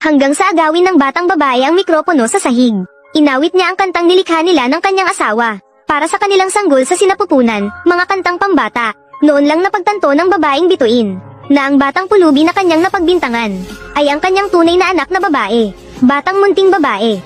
Hanggang sa agawin ng batang babae ang mikropono sa sahig. Inawit niya ang kantang nilikha nila ng kanyang asawa. Para sa kanilang sanggol sa sinapupunan, mga kantang pambata. Noon lang napagtanto ng babaeng bituin na ang batang pulubi na kanyang napagbintangan ay ang kanyang tunay na anak na babae. Batang munting babae.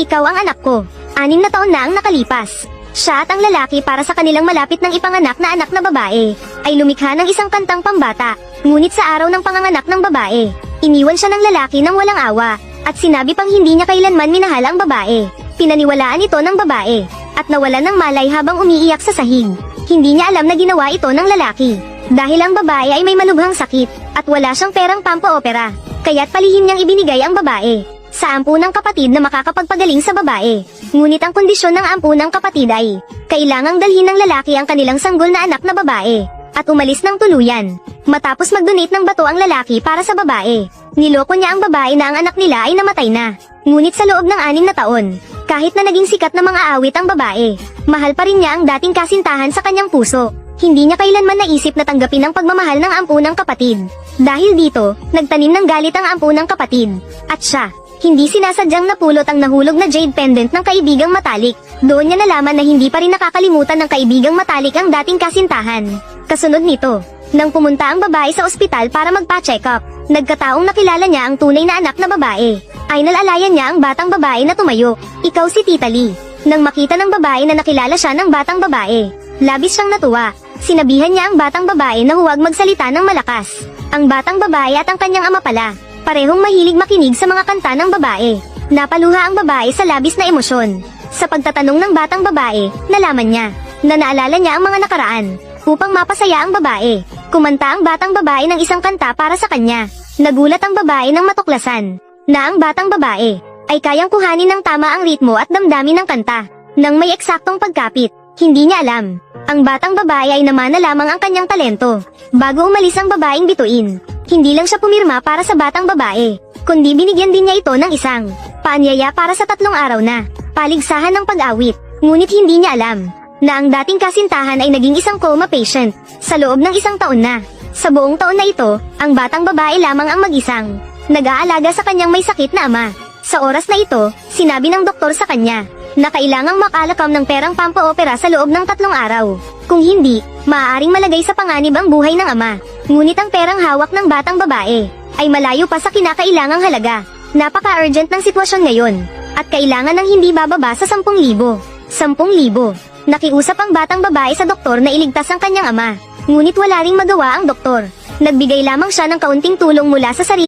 Ikaw ang anak ko. Anim na taon na ang nakalipas. Siya at ang lalaki para sa kanilang malapit ng ipanganak na anak na babae ay lumikha ng isang kantang pambata. Ngunit sa araw ng panganganak ng babae, iniwan siya ng lalaki ng walang awa at sinabi pang hindi niya kailanman minahal ang babae. Pinaniwalaan ito ng babae at nawalan ng malay habang umiiyak sa sahig. Hindi niya alam na ginawa ito ng lalaki. Dahil ang babae ay may malubhang sakit at wala siyang perang pampa-opera. Kaya't palihim niyang ibinigay ang babae sa ampu kapatid na makakapagpagaling sa babae. Ngunit ang kondisyon ng ampu kapatid ay, kailangang dalhin ng lalaki ang kanilang sanggol na anak na babae, at umalis ng tuluyan. Matapos mag-donate ng bato ang lalaki para sa babae. Niloko niya ang babae na ang anak nila ay namatay na. Ngunit sa loob ng anim na taon, kahit na naging sikat na mga awit ang babae, mahal pa rin niya ang dating kasintahan sa kanyang puso. Hindi niya kailanman naisip na tanggapin ang pagmamahal ng ampu kapatid. Dahil dito, nagtanim ng galit ang ampu kapatid. At siya, hindi sinasadyang napulot ang nahulog na jade pendant ng kaibigang matalik. Doon niya nalaman na hindi pa rin nakakalimutan ng kaibigang matalik ang dating kasintahan. Kasunod nito, nang pumunta ang babae sa ospital para magpa-check up, nagkataong nakilala niya ang tunay na anak na babae. Ay nalalayan niya ang batang babae na tumayo. Ikaw si Tita Lee. Nang makita ng babae na nakilala siya ng batang babae, labis siyang natuwa. Sinabihan niya ang batang babae na huwag magsalita ng malakas. Ang batang babae at ang kanyang ama pala, parehong mahilig makinig sa mga kanta ng babae. Napaluha ang babae sa labis na emosyon. Sa pagtatanong ng batang babae, nalaman niya na naalala niya ang mga nakaraan. Upang mapasaya ang babae, kumanta ang batang babae ng isang kanta para sa kanya. Nagulat ang babae ng matuklasan na ang batang babae ay kayang kuhanin ng tama ang ritmo at damdamin ng kanta. Nang may eksaktong pagkapit, hindi niya alam. Ang batang babae ay namana lamang ang kanyang talento. Bago umalis ang babaeng bituin, hindi lang siya pumirma para sa batang babae, kundi binigyan din niya ito ng isang paanyaya para sa tatlong araw na paligsahan ng pag-awit. Ngunit hindi niya alam na ang dating kasintahan ay naging isang coma patient sa loob ng isang taon na. Sa buong taon na ito, ang batang babae lamang ang mag-isang nag-aalaga sa kanyang may sakit na ama. Sa oras na ito, sinabi ng doktor sa kanya na kailangang makalakam ng perang pampa-opera sa loob ng tatlong araw. Kung hindi, maaaring malagay sa panganib ang buhay ng ama. Ngunit ang perang hawak ng batang babae ay malayo pa sa kinakailangang halaga. Napaka-urgent ng sitwasyon ngayon at kailangan ng hindi bababa sa 10,000. 10,000. Nakiusap ang batang babae sa doktor na iligtas ang kanyang ama. Ngunit wala ring magawa ang doktor. Nagbigay lamang siya ng kaunting tulong mula sa sarili